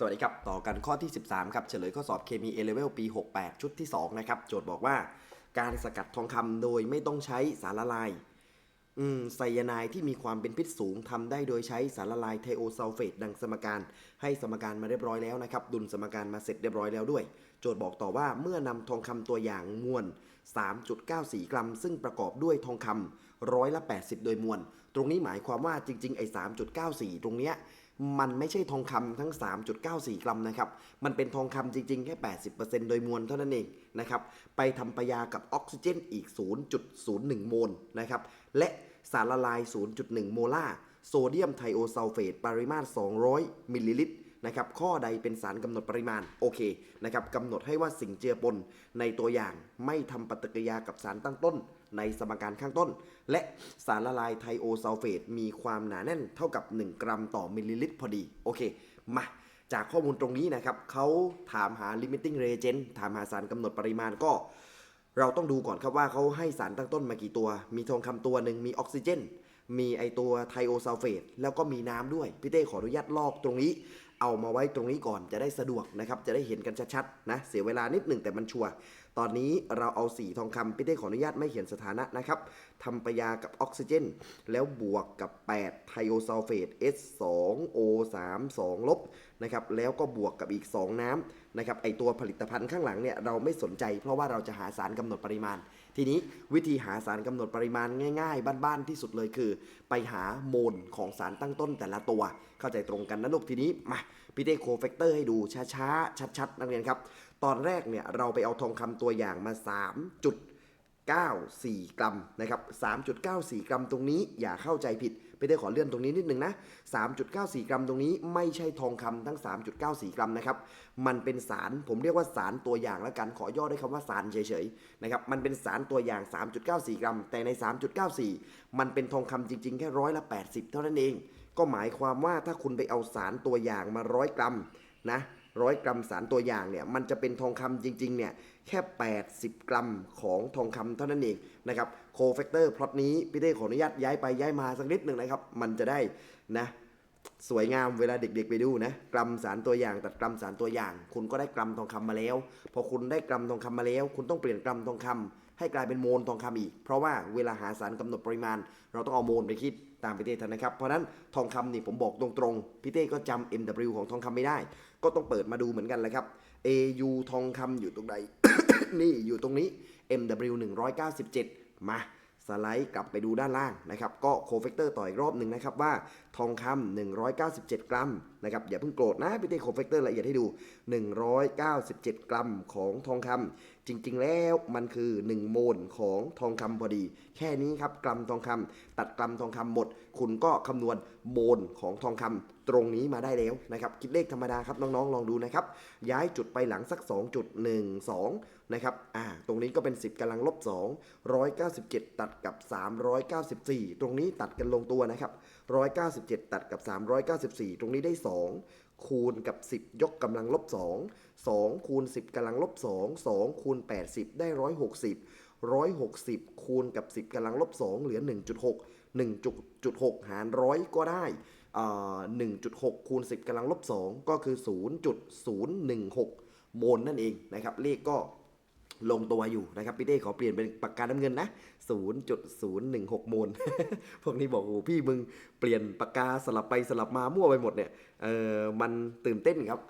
สวัสดีครับ ต่อกันข้อที่ 13 ครับ เฉลยข้อสอบเคมี A level ปี 68 ชุดที่ 2 นะครับ โจทย์บอกว่า การสกัดทองคำโดยไม่ต้องใช้สารละลายอืมไซยาไนด์ที่มีความเป็นพิษสูงทำได้โดยใช้สารละลายไทโอซัลเฟตดังสมการ ให้สมการมาเรียบร้อยแล้วนะครับ ดุลสมการมาเสร็จเรียบร้อยแล้วด้วย โจทย์บอกต่อว่าเมื่อนำทองคำตัวอย่างมวล 3.94 กรัม ซึ่งประกอบด้วยทองคำร้อยละ 80 โดยมวล ตรงนี้หมายความว่าจริง ๆ ไอ้ 3.94 ตรงเนี้ย มันไม่ใช่ทองคำทั้ง 3.94 กรัมนะครับ มันเป็นทองคำจริง ๆ แค่ 80%โดยมวลเท่านั้นเองนะครับ ไปทำปยากับออกซิเจนอีก 0.01 โมลนะครับ และสารละลาย 0.1 โมลาร์โซเดียมไทโอซัลเฟตปริมาตร 200 มิลลิลิตรนะครับ ข้อใดเป็นสารกำหนดปริมาณ โอเคนะครับกำหนดให้ว่าสิ่งเจือปนในตัวอย่างไม่ทำปฏิกิริยากับสารตั้งต้น ในสมการข้างต้น และสารละลายไทโอซัลเฟตมีความหนาแน่นเท่ากับ 1 กรัมต่อมิลลิลิตรพอดี โอเค มาจากข้อมูลตรงนี้นะครับเขาถามหา limiting reagent ถามหาสารกำหนดปริมาณก็ เราต้องดูก่อนครับว่าเขาให้สารตั้งต้นมากี่ตัว มีทองคำตัวหนึ่งมีออกซิเจน มีไอตัวไทโอซัลเฟตแล้วก็มีน้ำด้วย พี่เต้ขออนุญาตลอกตรงนี้ เอามาไว้ตรงนี้ก่อนจะได้สะดวกนะครับ จะได้เห็นกันชัดๆนะ เสียเวลานิดหนึ่งแต่มันชัวร์ ตอนนี้เราเอาสีทองคำพี่เต้ขออนุญาตไม่เขียนสถานะนะครับทำปยากับออกซิเจน แล้วบวกกับ 8 ไทโอซัลเฟต S2O3 2ลบนะครับแล้วก็บวกกับอีก 2 น้ำนะครับไอตัวผลิตภัณฑ์ข้างหลังเนี่ยเราไม่สนใจ เพราะว่าเราจะหาสารกำหนดปริมาณ ทีนี้วิธีหาสารกำหนดปริมาณง่าย ๆ บ้านๆที่สุดเลยคือ ไปหาโมลของสารตั้งต้นแต่ละตัว เข้าใจตรงกันนะลูกทีนี้มาพี่เต้โคแฟกเตอร์ให้ดูช้าๆชัดๆนักเรียนครับ ตอนแรกเนี่ยเราไปเอาทองคำตัวอย่างมา3จุด94 กรัมนะครับ 3.94 กรัมตรงนี้อย่าเข้าใจผิดไปได้ขอเลื่อนตรงนี้นิดนึงนะ 3.94 กรัมตรงนี้ไม่ใช่ทองคำทั้ง 3.94 กรัมนะครับ มันเป็นสารผมเรียกว่าสารตัวอย่างแล้วกันขอย่อด้วยคำว่าสารเฉยๆนะครับ มันเป็นสารตัวอย่าง 3.94 กรัม แต่ใน 3.94 มันเป็นทองคำจริงๆ แค่ร้อยละ 80 เท่านั้นเอง ก็หมายความว่าถ้าคุณไปเอาสารตัวอย่างมาร้อยกรัมนะ ร้อยกรัมสารตัวอย่างเนี่ยมันจะเป็นทองคำจริงๆเนี่ยแค่ 80 กรัมของทองคำเท่านั้นเองนะครับโคแฟกเตอร์พลอตนี้พี่เต้ขออนุญาตย้ายไปย้ายมาสักนิดหนึ่งนะครับ มันจะได้นะสวยงามเวลาเด็กๆไปดูนะกรัมสารตัวอย่างตัดกรัมสารตัวอย่าง คุณก็ได้กรัมทองคำมาแล้ว พอคุณได้กรัมทองคำมาแล้ว คุณต้องเปลี่ยนกรัมทองคำ ให้กลายเป็นโมลทองคำอีก เพราะว่าเวลาหาสารกำหนดปริมาณ เราต้องเอาโมลไปคิดตามพี่เต้ทันนะครับ เพราะนั้นทองคำนี่ผมบอกตรงๆพี่เต้ก็จำ MW ของทองคำไม่ได้ ก็ต้องเปิดมาดูเหมือนกันแหละครับ AU ทองคำอยู่ตรงใดนี่อยู่ตรงนี้ MW 197 มาสไลด์กลับไปดูด้านล่างนะครับ ก็โคเฟกเตอร์ต่ออีกรอบหนึ่งนะครับว่าทองคำ197 กรัมนะครับอย่าเพิ่งโกรธนะพี่เต้โคเฟกเตอร์ละเอียดให้ดู 197 กรัมของทองคำ จริงๆ แล้วมันคือ 1 โมลของทองคำพอดี แค่นี้ครับกรัมทองคำตัดกรัมทองคำหมด คุณก็คำนวณโมลของทองคำตรงนี้มาได้แล้วนะครับ คิดเลขธรรมดาครับน้องๆ ลองดูนะครับ ย้ายจุดไปหลังสัก 2.12 นะครับอ่าตรงนี้ก็เป็น 10กำลังลบ 2 197 ตัดกับ 394 ตรงนี้ตัดกันลงตัวนะครับ 197 ตัดกับ 394 ตรงนี้ได้ 2 คูณกับ 10 ยกกำลังลบ 2 2 คูณ 10กำลังลบ 2 2 คูณ 80 ได้ 160 160 คูณกับ 10กำลังลบ 2 เหลือ 1.6 1.6 หารร้อยก็ได้อ่า1.6 คูณ 10กำลังลบ 2 ก็คือ 0.016 โมลนั่นเองนะครับ เลขก็ ลงตัวอยู่นะครับพี่เต้ขอเปลี่ยนเป็นปากกาน้ำเงินนะ 0.016 โมล พวกนี้บอกโอ้พี่มึงเปลี่ยนปากกาสลับไปสลับมามั่วไปหมดเนี่ยเออมันตื่นเต้นครับ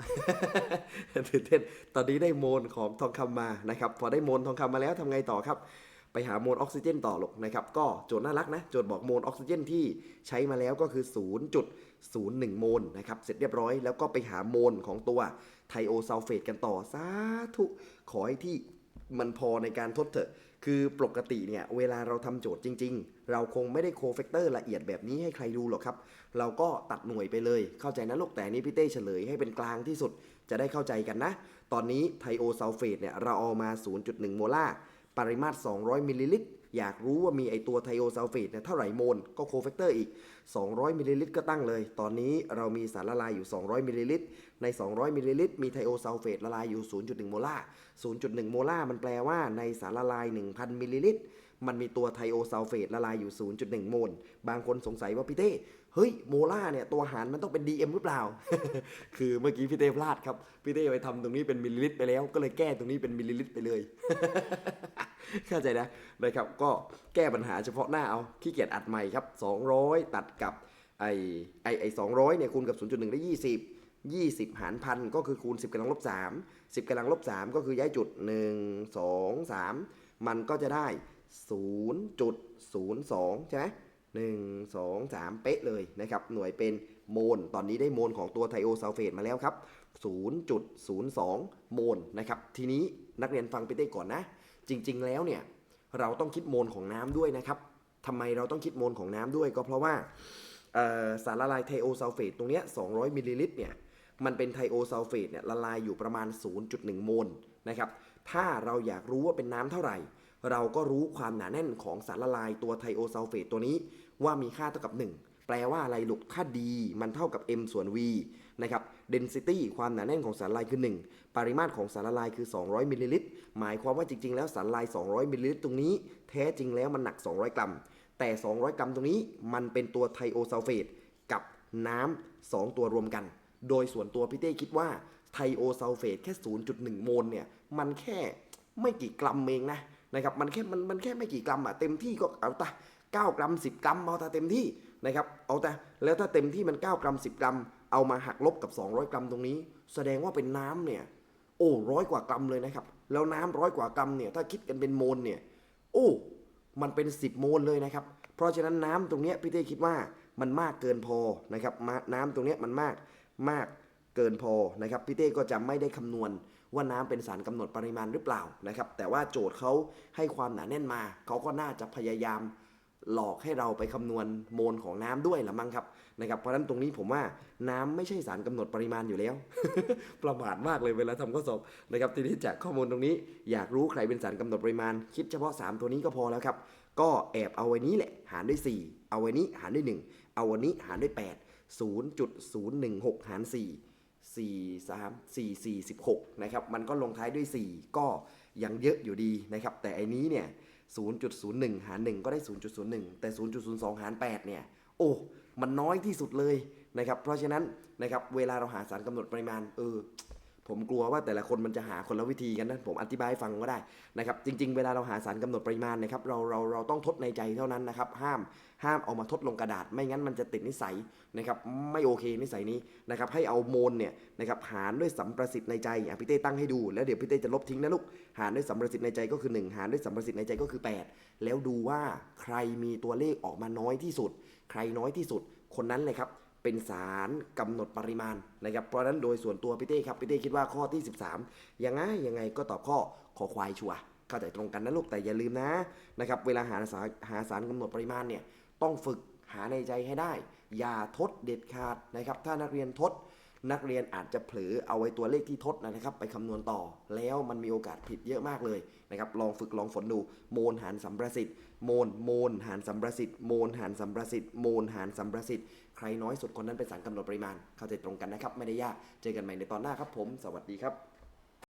ตื่นเต้น ตอนนี้ได้โมลของทองคำมานะครับ พอได้โมลทองคำมาแล้วทำไงต่อครับไปหาโมลออกซิเจนต่อหรอกนะครับ ก็โจทย์น่ารักนะ โจทย์บอกโมลออกซิเจนที่ใช้มาแล้วก็คือ 0.01 โมลนะครับ เสร็จเรียบร้อยแล้วก็ไปหาโมลของตัวไทโอซัลเฟตกันต่อ สาธุ ขอให้ที่ มันพอในการทดเถอะ คือปกติเนี่ยเวลาเราทำโจทย์จริง ๆ เราคงไม่ได้โคเฟกเตอร์ละเอียดแบบนี้ให้ใครดูหรอกครับ เราก็ตัดหน่วยไปเลย เข้าใจนะลูกแต่นนี้พี่เต้เฉลยให้เป็นกลางที่สุดจะได้เข้าใจกันนะ ตอนนี้ไทโอซัลเฟตเนี่ยเราเอามา 0.1 โมลาร์ปริมาตร 200 มิลลิลิตร อยากรู้ว่ามีไอตัวไทโอซัลเฟตเนี่ยเท่าไหร่โมลก็โคเฟกเตอร์อีก 200มิลลิลิตรก็ตั้งเลย ตอนนี้เรามีสารละลายอยู่ 200มิลลิลิตรใน 200มิลลิลิตรมีไทโอซัลเฟตละลายอยู่ 0.1 โมลาร์0.1 โมลาร์มันแปลว่าในสารละลาย 1,000มิลลิลิตรมันมีตัวไทโอซัลเฟตละลายอยู่ 0.1 โมล บางคนสงสัยว่าพี่เต้ เฮ้ยโมล่าเนี่ยตัวหารมันต้องเป็น DM หรือเปล่า คือเมื่อกี้พี่เต้พลาดครับ พี่เต้ไปทำตรงนี้เป็นมิลลิลิตรไปแล้ว ก็เลยแก้ตรงนี้เป็นมิลลิลิตรไปเลย เข้าใจนะนะครับ ก็แก้ปัญหาเฉพาะหน้าเอาขี้เกียจอัดใหม่ครับ 200 ตัดกับไอไอไอ200เนี่ยคูณกับ 0.1 ได้ 20 20 หารพันก็คือคูณ 10กำลังลบ3 10กำลังลบ3ก็คือย้ายจุด 1 2 3 มันก็จะได้ 0.02 ใช่ไหม หนึ่งสองสามเป๊ะเลยนะครับ หน่วยเป็นโมล ตอนนี้ได้โมลของตัวไทโอซัลเฟตมาแล้วครับ 0.02 โมลนะครับ ทีนี้นักเรียนฟังไปได้ก่อนนะ จริง ๆ แล้วเนี่ยเราต้องคิดโมลของน้ำด้วยนะครับทำไมเราต้องคิดโมลของน้ำด้วยก็เพราะว่าสารละลายไทโอซัลเฟตตรงเนี้ย 200 มิลลิลิตรเนี่ย มันเป็นไทโอซัลเฟตเนี่ยละลายอยู่ประมาณ 0.1 โมลนะครับ ถ้าเราอยากรู้ว่าเป็นน้ำเท่าไหร่ เราก็รู้ความหนาแน่นของสารละลายตัวไทโอซัลเฟตตัวนี้ ว่ามีค่าเท่ากับ 1 แปลว่าอะไรลูกค่า D มันเท่ากับ m ส่วน v นะครับ density ความหนาแน่นของสารละลายคือ 1 ปริมาตรของสารละลายคือ 200มิลลิลิตรหมายความว่าจริง ๆ แล้วสารละลาย 200มิลลิลิตรตรงนี้ แท้จริงแล้วมันหนัก 200 กรัม แต่ 200 กรัมตรงนี้มันเป็นตัวไทโอซัลเฟตกับน้ำ2ตัวรวมกัน โดยส่วนตัวพี่เต้คิดว่าไทโอซัลเฟตแค่ 0.1 โมลเนี่ย มันแค่ไม่กี่กรัมเองนะ นะครับมันแค่มันมันแค่ไม่กี่กรัมอะเต็มที่ก็เอาแตะ9กรัม10กรัมเอาแต่เต็มที่นะครับเอาแต่แล้วถ้าเต็มที่มัน 9 กรัม 10 กรัม เอามาหักลบกับ 200 กรัมตรงนี้ แสดงว่าเป็นน้ำเนี่ยโอ้ร้อยกว่ากรัมเลยนะครับ แล้วน้ำร้อยกว่ากรัมเนี่ยถ้าคิดกันเป็นโมลเนี่ยโอ้มันเป็น 10 โมลเลยนะครับ เพราะฉะนั้นน้ำตรงเนี้ยพี่เต้คิดว่ามันมากเกินพอนะครับน้ำตรงเนี้ยมันมากมากเกินพอนะครับพี่เต้ก็จะไม่ได้คำนวณ ว่าน้ำเป็นสารกำหนดปริมาณหรือเปล่านะครับ แต่ว่าโจทย์เขาให้ความหนาแน่นมา เขาก็น่าจะพยายามหลอกให้เราไปคำนวณโมลของน้ำด้วยละมั้งครับนะครับเพราะฉะนั้นตรงนี้ผมว่าน้ำไม่ใช่สารกำหนดปริมาณอยู่แล้ว ประมาทมากเลยเวลาทำข้อสอบนะครับทีนี้จากข้อมูลตรงนี้อยากรู้ใครเป็นสารกำหนดปริมาณ คิดเฉพาะ 3 ตัวนี้ก็พอแล้วครับ ก็แอบเอาไว้นี้แหละ หารด้วย 4 เอาไว้นี้หารด้วย 1 เอาวันนี้หารด้วย 8 0.016 หาร 4 4 3 4 4 16นะครับมันก็ลงท้ายด้วย 4 ก็ยังเยอะอยู่ดีนะครับแต่อันนี้เนี่ย 0.01 หาร 1 ก็ได้ 0.01 แต่ 0.02 หาร 8 เนี่ย โอ้ มันน้อยที่สุดเลยนะครับเพราะฉะนั้นนะครับเวลาเราหาสารกำหนดปริมาณเออ ผมกลัวว่าแต่ละคนมันจะหาคนละวิธีกันนะผมอธิบายฟังก็ได้นะครับจริง ๆ เวลาเราหาสารกำหนดปริมาณนะครับเราเราเราต้องทดในใจเท่านั้นนะครับห้ามห้ามเอามาทดลงกระดาษ ไม่งั้นมันจะติดนิสัยนะครับไม่โอเคนิสัยนี้นะครับให้เอาโมลเนี่ยนะครับหารด้วยสัมประสิทธิ์ในใจอะพี่เต้ตั้งให้ดู แล้วเดี๋ยวพี่เต้จะลบทิ้งนะลูกหารด้วยสัมประสิทธิ์ในใจก็คือ 1 หารด้วยสัมประสิทธิ์ในใจก็คือ 8 แล้วดูว่าใครมีตัวเลขออกมาน้อยที่สุด ใครน้อยที่สุดคนนั้นเลยครับ เป็นสารกำหนดปริมาณนะครับเพราะฉะนั้นโดยส่วนตัวพี่เต้ครับพี่เต้คิดว่าข้อที่ 13 ยังไงยังไงก็ตอบข้อขอควายชัวเข้าใจตรงกันนะลูกแต่อย่าลืมนะนะครับเวลาหาสารหาสารกำหนดปริมาณเนี่ยต้องฝึกหาในใจให้ได้ อย่าทดเด็ดขาดนะครับถ้านักเรียนทดนักเรียนอาจจะเผลอเอาไว้ตัวเลขที่ทดนะครับ ไปคำนวณต่อแล้วมันมีโอกาสผิดเยอะมากเลยนะครับลองฝึกลองฝนดูโมลหารสัมประสิทธิ์โมลโมลหารสัมประสิทธิ์โมลหารสัมประสิทธิ์โมลหารสัมประสิทธิ์ ใครน้อยสุดคนนั้นเป็นสารกำหนดปริมาณ เข้าใจตรงกันนะครับ ไม่ได้ยาก เจอกันใหม่ในตอนหน้าครับผม สวัสดีครับ